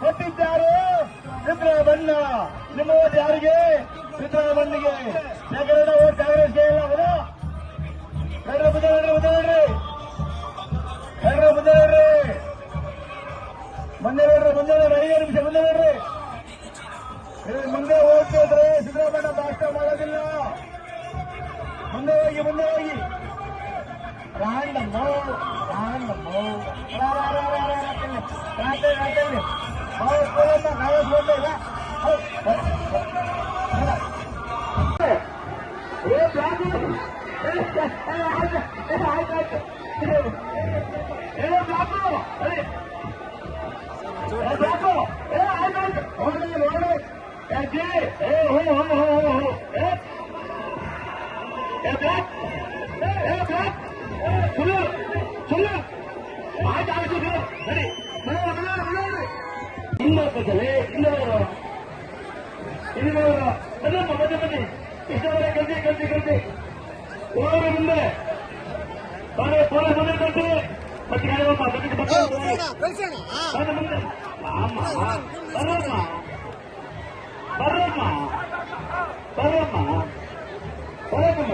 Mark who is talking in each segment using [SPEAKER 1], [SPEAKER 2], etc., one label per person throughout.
[SPEAKER 1] ಕೊಟ್ಟಿದ್ದಾರೆ. ಸಿದ್ದರಾಮಯ್ಯ ನಿಮ್ಮ ಓಟ್ ಯಾರಿಗೆ? ಸಿದ್ದರಾಮಯ್ಯಗೆ ಶೇಖರಣ್ಣ ಓಟ್ ಕಾಂಗ್ರೆಸ್ಗೆ ಇಲ್ಲ ಅವರು. ಕನ್ನಡ ಮುಂದೆ ನೋಡ್ರಿ ಕನ್ನಡ ಮುಂದೆ ನೋಡ್ರಿ ಮುಂದೆ ನೋಡ್ರಿ ಮುಂದೆ ನೋಡ್ರಿ, ಐದು ನಿಮಿಷ ಮುಂದೆ ನೋಡ್ರಿ. ಮುಂದೆ ಹೋಗ್ತಿದ್ರೆ ಸಿದ್ದರಾಮಯ್ಯ ಭಾಷಣ ಮಾಡೋದಿಲ್ಲ. ಮುಂದೆ ಹೋಗಿ ಮುಂದೆ ಹೋಗಿ. ರಾಂಡಮ್ಮ ರಾಂಡಮ್ಮ. ರಾತ್ರಿ ರಾತ್ರಿ சொல்லு சொல்லு ஆயிட்டு ஆயிட்டு சொல்லு சரி ಬ್ಲಾಕ್ ಏ ಬ್ಲಾಕ್ ಏ ಬ್ಲಾಕ್ ಏ ಆಯ್ತು ಹೋಗ್ಲಿ ನೋಡಿ ಯಾಕೆ ಏ ಹೋ ಹೋ ಹೋ ಹೋ ಹೋ ಏ ಏ ಬ್ಲಾಕ್ ಏ ಬ್ಲಾಕ್ ಸುಳ್ಳು ಸುಳ್ಳು ಆಯ್ತು ಆಯ್ತು ಸುಳ್ಳು ಸರಿ ಇನ್ನೊಬ್ಬದಲ್ಲಿ ಇನ್ನೊಬ್ಬರು ಇನ್ನೊಬ್ಬರು ಬನ್ನಮ್ಮ ಮಧ್ಯ ಬನ್ನಿ ಇಷ್ಟವರೆ ಕಲ್ತಿ ಕಲ್ತಿ ಕಲ್ತಿ ಹೋಗೋರು ಮುಂದೆ ಬಾರೆ ಪೋಲ ಮುಂದೆ ಕಲ್ತಿ ಮತ್ತೆ ಯಾರಮ್ಮ ಬನ್ನಿ ಬನ್ನಿ ಮುಂದೆ ಅಮ್ಮ ಬರಮ್ಮ ಬರಮ್ಮ ಬರಮ್ಮ ಬರಮ್ಮ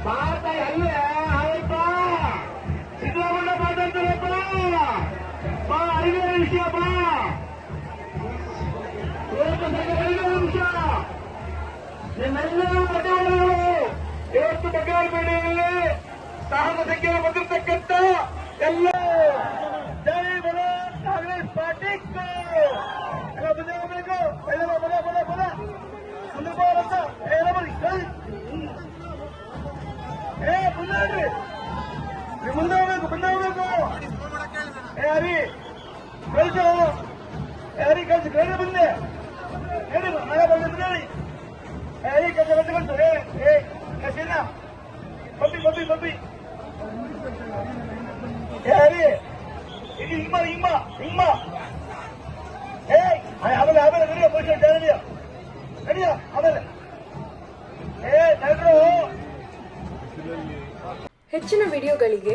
[SPEAKER 1] ಮುಂದೆ ಮಾತಾ ಅಲ್ಲೇ ಆಯ್ತ ಸಿದ್ದರಾಮಯ್ಯ ಮಾತಾಡ್ತಾರಪ್ಪ ಬಾ ಐದೇ ವಿಷಯ, ಬಾ. ಐದೇ ನಿಮಿಷ ನಿಮ್ಮೆಲ್ಲ ಮತಗಳು ಇವತ್ತು ಬಂಗಾರಪೇಟೆಯಲ್ಲಿ ಸಹನ ಸಂಖ್ಯೆ ಬಂದಿರತಕ್ಕಂತ ಎಲ್ಲ ಏ ಹರಿ ಕಳ್ಸು ಏ ಹರಿ ಕಳ್ಸು ಬೇರೆ ಮುಂದೆ ಹೇಳಿ ಬಂದಿದ್ದು ಹೇಳಿ. ಏ ಹರಿ ಕಳ್ಸು ಕಳ್ಸು ಏ ಏ ಕಳ್ಸಿಲ್ಲ ಬಬ್ಬಿ ಬಬ್ಬಿ ಬಬ್ಬಿ. ಏ ಹರಿ ಇಲ್ಲಿ ಹಿಂಗ ಹಿಂಗ ಹಿಂಗ ಏ ಪೊಲೀಸ್ ನಡಿಯ ನಡಿಯ, ಆಮೇಲೆ. ಏ, ನಡ್ರು.
[SPEAKER 2] ಹೆಚ್ಚಿನ ವಿಡಿಯೋಗಳಿಗೆ